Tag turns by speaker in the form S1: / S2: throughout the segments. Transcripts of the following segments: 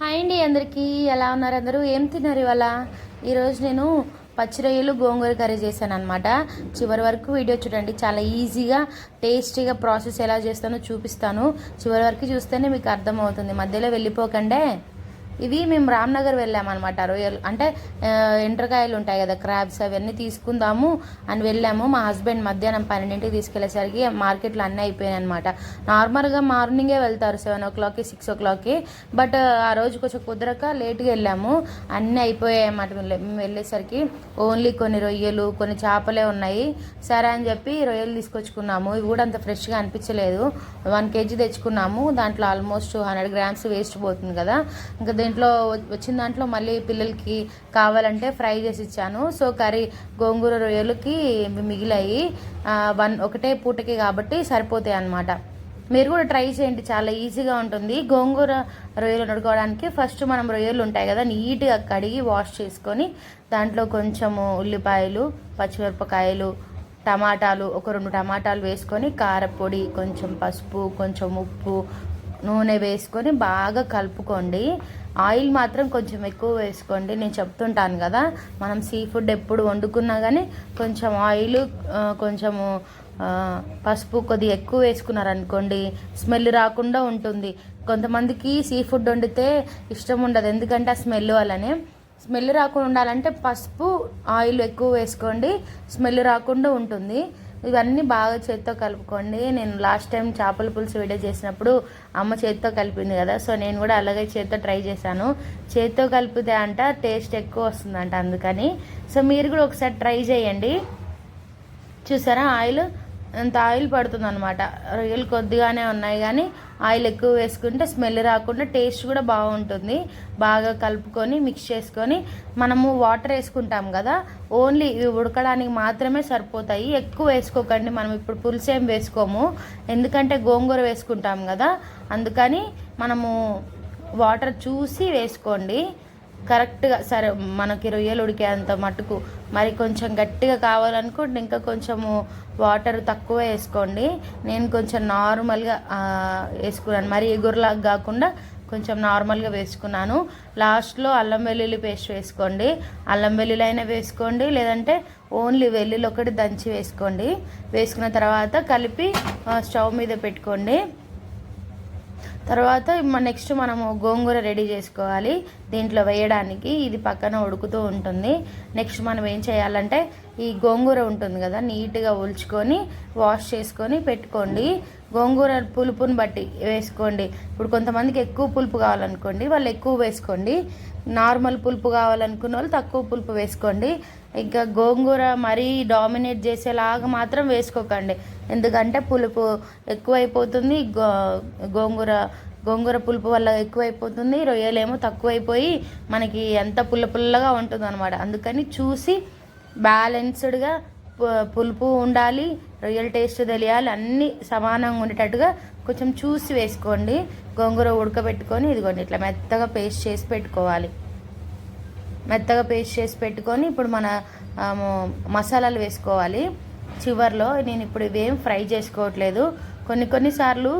S1: Hi అండి అందరికీ. ఎలా ఉన్నారు అందరూ? ఏం తిన్నారు ఇవాళ? ఈరోజు నేను పచ్చి రొయ్యలు గోంగూర కర్రీ చేశాను అనమాట చివరి వరకు వీడియో చూడండి. చాలా ఈజీగా టేస్టీగా ప్రాసెస్ ఎలా చేస్తానో చూపిస్తాను. చివరి వరకు చూస్తేనే మీకు అర్థమవుతుంది. మధ్యలో వెళ్ళిపోకండే. ఇవి మేము రామ్నగర్ వెళ్ళామన్నమాట రొయ్యలు. అంటే ఎండ్రకాయలు ఉంటాయి కదా క్రాబ్స్ అవన్నీ తీసుకుందాము అని వెళ్ళాము. మా హస్బెండ్ మధ్యాహ్నం పన్నెండింటికి తీసుకెళ్ళేసరికి మార్కెట్లో అన్నీ అయిపోయాయి అనమాట నార్మల్గా మార్నింగే వెళ్తారు సెవెన్ ఓ క్లాక్కి సిక్స్ ఓ క్లాక్కి. బట్ ఆ రోజు కొంచెం కుదరక లేట్గా వెళ్ళాము. అన్నీ అయిపోయాయి అన్నమాట మేము వెళ్ళేసరికి ఓన్లీ కొన్ని రొయ్యలు కొన్ని చేపలే ఉన్నాయి. సరే అని చెప్పి రొయ్యలు తీసుకొచ్చుకున్నాము. ఇవి కూడా అంత ఫ్రెష్గా అనిపించలేదు. వన్ కేజీ తెచ్చుకున్నాము. దాంట్లో ఆల్మోస్ట్ హండ్రెడ్ గ్రామ్స్ వేస్ట్ పోతుంది కదా. ఇంకా దీంట్లో వచ్చిన దాంట్లో మళ్ళీ పిల్లలకి కావాలంటే ఫ్రై చేసి ఇచ్చాను. సో కర్రీ గోంగూర రొయ్యలకి మిగిలాయి. వన్ ఒకటే పూటకి కాబట్టి సరిపోతాయి అన్నమాట. మీరు కూడా ట్రై చేయండి చాలా ఈజీగా ఉంటుంది. గోంగూర రొయ్యలు వండుకోవడానికి ఫస్ట్ మనం రొయ్యలు ఉంటాయి కదా నీట్గా కడిగి వాష్ చేసుకొని దాంట్లో కొంచెము ఉల్లిపాయలు పచ్చిమిరపకాయలు టమాటాలు ఒక రెండు టమాటాలు వేసుకొని కారపొడి కొంచెం పసుపు కొంచెం ఉప్పు నూనె వేసుకొని బాగా కలుపుకోండి. ఆయిల్ మాత్రం కొంచెం ఎక్కువ వేసుకోండి. నేను చెప్తుంటాను కదా మనం సీ ఫుడ్ ఎప్పుడు వండుకున్నా కానీ కొంచెం ఆయిల్ కొంచెము పసుపు కొద్దిగా ఎక్కువ వేసుకున్నారనుకోండి స్మెల్ రాకుండా ఉంటుంది. కొంతమందికి సీ ఫుడ్ వండితే ఇష్టం ఉండదు. ఎందుకంటే ఆ స్మెల్ వల్లనే. స్మెల్ రాకుండా ఉండాలంటే పసుపు ఆయిల్ ఎక్కువ వేసుకోండి. స్మెల్ రాకుండా ఉంటుంది. ఇవన్నీ బాగా చేత్తో కలుపుకోండి. నేను లాస్ట్ టైం చేపల పులుసు వీడియో చేసినప్పుడు అమ్మ చేత్తో కలిపింది కదా సో నేను కూడా అలాగే చేత్తో ట్రై చేశాను. చేత్తో కలిపితే అంట టేస్ట్ ఎక్కువ వస్తుందంట అందుకని. సో మీరు కూడా ఒకసారి ట్రై చేయండి. చూసారా ఆయిల్? అంత ఆయిల్ పడుతుంది అనమాట రొయ్యలు కొద్దిగానే ఉన్నాయి కానీ ఆయిల్ ఎక్కువ వేసుకుంటే స్మెల్ రాకుండా టేస్ట్ కూడా బాగుంటుంది. బాగా కలుపుకొని మిక్స్ చేసుకొని మనము వాటర్ వేసుకుంటాం కదా ఓన్లీ ఇవి ఉడకడానికి మాత్రమే సరిపోతాయి. ఎక్కువ వేసుకోకండి మనం ఇప్పుడు పులుసు ఏం వేసుకోము. ఎందుకంటే గోంగూర వేసుకుంటాం కదా అందుకని మనము వాటర్ చూసి వేసుకోండి. కరెక్ట్గా సరే మనకి రొయ్యలు ఉడికేంత మటుకు మరి కొంచెం గట్టిగా కావాలనుకుంటే ఇంకా కొంచెము వాటర్ తక్కువ వేసుకోండి. నేను కొంచెం నార్మల్గా వేసుకున్నాను. మరి ఎగురులాగా కాకుండా కొంచెం నార్మల్గా వేసుకున్నాను. లాస్ట్లో అల్లం వెల్లుల్లి పేస్ట్ వేసుకోండి. అల్లం వెల్లుల్లి అయినా వేసుకోండి లేదంటే ఓన్లీ వెల్లుల్లి ఒకటి దంచి వేసుకోండి. వేసుకున్న తర్వాత కలిపి స్టవ్ మీద పెట్టుకోండి. తర్వాత నెక్స్ట్ మనము గోంగూర రెడీ చేసుకోవాలి. దీంట్లో వేయడానికి ఇది పక్కన ఉడుకుతూ ఉంటుంది. నెక్స్ట్ మనం ఏం చేయాలంటే ఈ గోంగూర ఉంటుంది కదా నీట్గా ఉల్చుకొని వాష్ చేసుకొని పెట్టుకోండి. గోంగూర పులుపుని బట్టి వేసుకోండి. ఇప్పుడు కొంతమందికి ఎక్కువ పులుపు కావాలనుకోండి వాళ్ళు ఎక్కువ వేసుకోండి. నార్మల్ పులుపు కావాలనుకున్న వాళ్ళు తక్కువ పులుపు వేసుకోండి. ఇంకా గోంగూర మరీ డామినేట్ చేసేలాగా మాత్రం వేసుకోకండి. ఎందుకంటే పులుపు ఎక్కువైపోతుంది గో గోంగూర గోంగూర పులుపు వల్ల ఎక్కువైపోతుంది రొయ్యలేమో తక్కువైపోయి మనకి ఎంత పుల్ల పుల్లగా ఉంటుంది అనమాట అందుకని చూసి బ్యాలెన్స్డ్గా పులుపు ఉండాలి రొయ్యల టేస్ట్ తెలియాలి అన్నీ సమానంగా ఉండేటట్టుగా కొంచెం చూసి వేసుకోండి. గోంగూర ఉడకబెట్టుకొని ఇదిగోండి ఇట్లా మెత్తగా పేస్ట్ చేసి పెట్టుకోవాలి. మెత్తగా పేస్ట్ చేసి పెట్టుకొని ఇప్పుడు మన మసాలాలు వేసుకోవాలి. చివర్లో నేను ఇప్పుడు ఇవేం ఫ్రై చేసుకోవట్లేదు. కొన్ని కొన్నిసార్లు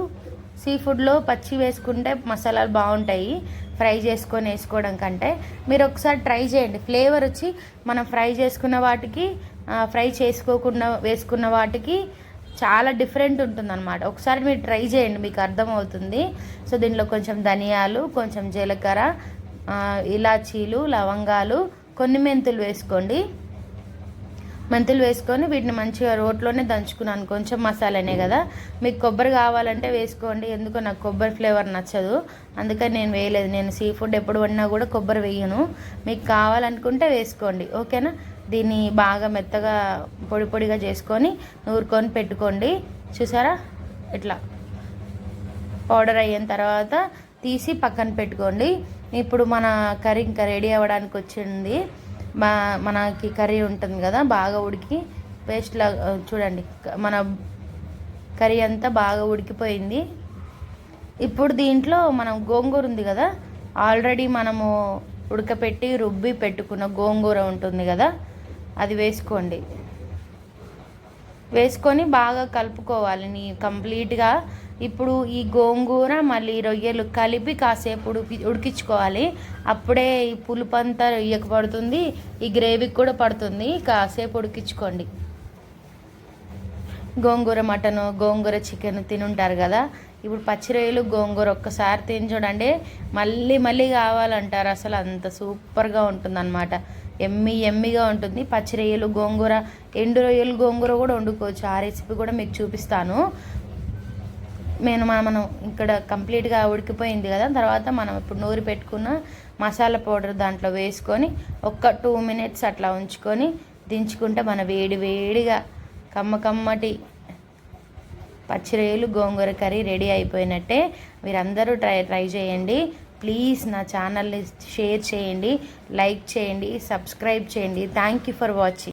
S1: సీ ఫుడ్లో పచ్చి వేసుకుంటే మసాలాలు బాగుంటాయి. ఫ్రై చేసుకొని వేసుకోవడం కంటే. మీరు ఒకసారి ట్రై చేయండి. ఫ్లేవర్ వచ్చి మనం ఫ్రై చేసుకున్న వాటికి ఫ్రై చేసుకోకుండా వేసుకున్న వాటికి చాలా డిఫరెంట్ ఉంటుందన్నమాట. ఒకసారి మీరు ట్రై చేయండి మీకు అర్థమవుతుంది. సో దీనిలో కొంచెం ధనియాలు కొంచెం జీలకర్ర ఇలాచీలు లవంగాలు కొన్ని మెంతులు వేసుకోండి. మెంతులు వేసుకొని వీటిని మంచిగా రోట్లోనే దంచుకున్నాను. కొంచెం మసాలానే కదా. మీకు కొబ్బరి కావాలంటే వేసుకోండి. ఎందుకో నాకు కొబ్బరి ఫ్లేవర్ నచ్చదు. అందుకని నేను వేయలేదు. నేను సీ ఫుడ్ ఎప్పుడు వండినా కూడా కొబ్బరి వేయను. మీకు కావాలనుకుంటే వేసుకోండి. ఓకేనా? దీన్ని బాగా మెత్తగా పొడి పొడిగా చేసుకొని నూరుకొని పెట్టుకోండి. చూసారా? ఇట్లా. పౌడర్ అయిన తర్వాత తీసి పక్కన పెట్టుకోండి. ఇప్పుడు మన కర్రీ ఇంకా రెడీ అవ్వడానికి వచ్చింది. మా మనకి కర్రీ ఉంటుంది కదా బాగా ఉడికి పేస్ట్ లా చూడండి. మన కర్రీ అంతా బాగా ఉడికిపోయింది. ఇప్పుడు దీంట్లో మనం గోంగూర ఉంది కదా ఆల్రెడీ మనము ఉడకపెట్టి రుబ్బి పెట్టుకున్న గోంగూర ఉంటుంది కదా అది వేసుకోండి. వేసుకొని బాగా కలుపుకోవాలి. నీ కంప్లీట్గా ఇప్పుడు ఈ గోంగూర మళ్ళీ రొయ్యలు కలిపి కాసేపు ఉడికి ఉడికించుకోవాలి. అప్పుడే ఈ పులుపు అంతా రొయ్యకు పడుతుంది ఈ గ్రేవీకి కూడా పడుతుంది. కాసేపు ఉడికించుకోండి. గోంగూర మటను గోంగూర చికెన్ తినుంటారు కదా. ఇప్పుడు పచ్చి రొయ్యలు గోంగూర ఒక్కసారి తిని చూడండి. మళ్ళీ మళ్ళీ కావాలంటారు. అసలు అంత సూపర్గా ఉంటుందన్నమాట. ఎమ్మి ఎమ్మిగా ఉంటుంది. పచ్చి రొయ్యలు గోంగూర ఎండు రొయ్యలు గోంగూర కూడా వండుకోవచ్చు. ఆ రెసిపీ కూడా మీకు చూపిస్తాను. నేను మన మనం ఇక్కడ కంప్లీట్గా ఉడికిపోయింది కదా. తర్వాత మనం ఇప్పుడు నూరి పెట్టుకున్న మసాలా పౌడర్ దాంట్లో వేసుకొని ఒక్క టూ మినిట్స్ అట్లా ఉంచుకొని దించుకుంటే మన వేడి వేడిగా కమ్మ కమ్మటి పచ్చిరొయ్యలు గోంగూర కర్రీ రెడీ అయిపోయినట్టే. మీరందరూ ట్రై ట్రై చేయండి. ప్లీజ్ నా ఛానల్ని షేర్ చేయండి లైక్ చేయండి సబ్స్క్రైబ్ చేయండి. Thank you for watching